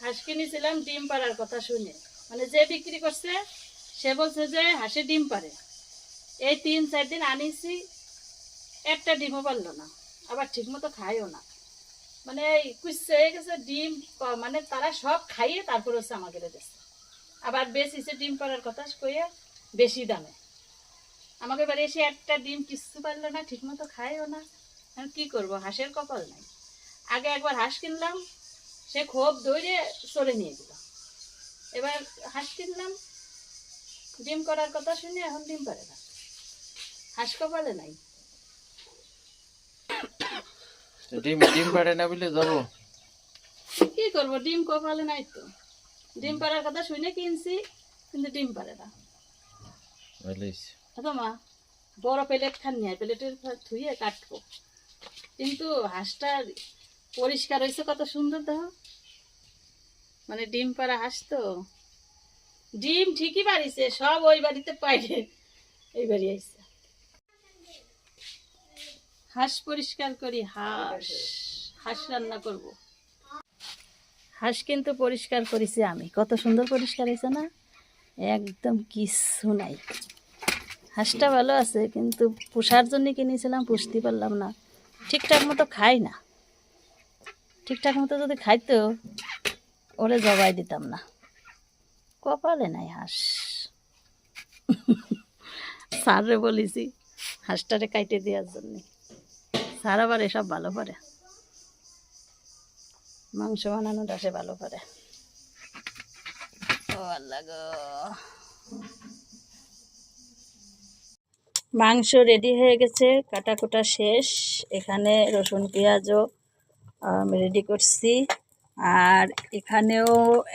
হাঁস কিনেছিলাম ডিম পাড়ার কথা শুনে। মানে যে বিক্রি করছে, সে বলছে যে হাঁসে ডিম পারে এই তিন চার দিন আনিছি, একটা ডিমও পারল না। আবার ঠিক মতো খায়ও না। মানে কুচ্ছে হয়ে গেছে, ডিম মানে তারা সব খাইয়ে তারপর হচ্ছে আমাকে দিচ্ছে আবার বেশিছে ডিম পাড়ার কথা কয়ে বেশি দামে। আমাকে বাড়ি এসে একটা ডিম কিচ্ছু পারল না ঠিক মতো খায়ও না। কি করব, হাঁসের কপাল নাই। আগে একবার হাঁস কিনলাম সে খুব দৌড়ে চলে নিয়ে গেল। এবার হাঁস কিনলাম ডিম করার কথা শুনে এখন ডিম পারে না। হাঁস কপালে নাই। ডিম ডিম পারে না বলে যাব। কি করব? ডিম কপালে নাই তো। ডিম পাড়ার কথা শুনে কিনছি কিন্তু ডিম পারে না। বলিস। মা বড় প্লেট খান নিয়ে প্লেটের ধুয়ে কাটবো। কিন্তু হাঁসটা পরিষ্কার হয়েছে, কত সুন্দর দেখো। মানে ডিম পাড়া হাঁস তো। ডিম ঠিকই বাড়িছে, সব ওই বাড়িতে পাইলে এই বাড়ি আইছে। হাঁস পরিষ্কার করি, হাঁস হাঁস রান্না করব। হাঁস কিন্তু পরিষ্কার করেছি আমি, কত সুন্দর পরিষ্কার হয়েছে না? একদম কিচ্ছু নাই। হাঁসটা ভালো আছে, কিন্তু পোষার জন্য কিনেছিলাম, পুষতে পারলাম না। ঠিকঠাক মতো খাই না। ঠিকঠাক মতো যদি খাইতো, ওরে জবাই দিতাম না। কপালে নাই হাঁস। স্যাররে বলেছি, হাঁসটারে কাইটে দেওয়ার জন্যে। স্যার আবার এসব ভালো পারে মাংস বানানোটা সে ভালো পারে ও মাংস রেডি হয়ে গেছে কাটা কুটা শেষ। এখানে রসুন, পেঁয়াজও রেডি করছি। আর এখানেও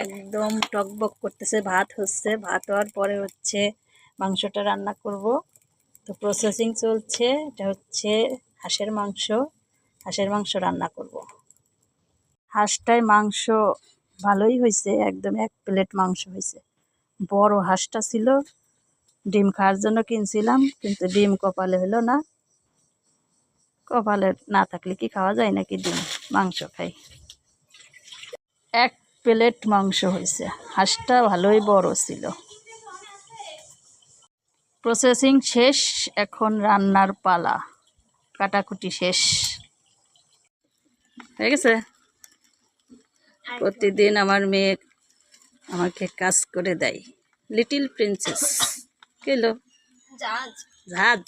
একদম টকবক করতেছে, ভাত হচ্ছে। ভাত হওয়ার পরে হচ্ছে মাংসটা রান্না করব। তো প্রসেসিং চলছে। এটা হচ্ছে হাঁসের মাংস। হাঁসের মাংস রান্না করব। হাঁসটায় মাংস ভালোই হয়েছে। একদম এক প্লেট মাংস হয়েছে। বড় হাঁসটা ছিল। ডিম খাওয়ার জন্য কিনছিলাম, কিন্তু ডিম কপালে হলো না। কপালে না থাকলে কি খাওয়া যায় নাকি ডিম? মাংস খাই। এক প্লেট মাংস হয়েছে। হাঁসটা ভালোই বড় ছিল। প্রসেসিং শেষ এখন রান্নার পালা। কাটাকুটি শেষ। হয়ে গেছে? প্রতিদিন আমার মেয়ে আমাকে কাজ করে দেয়। Little princess. কেলো ঝাঁজ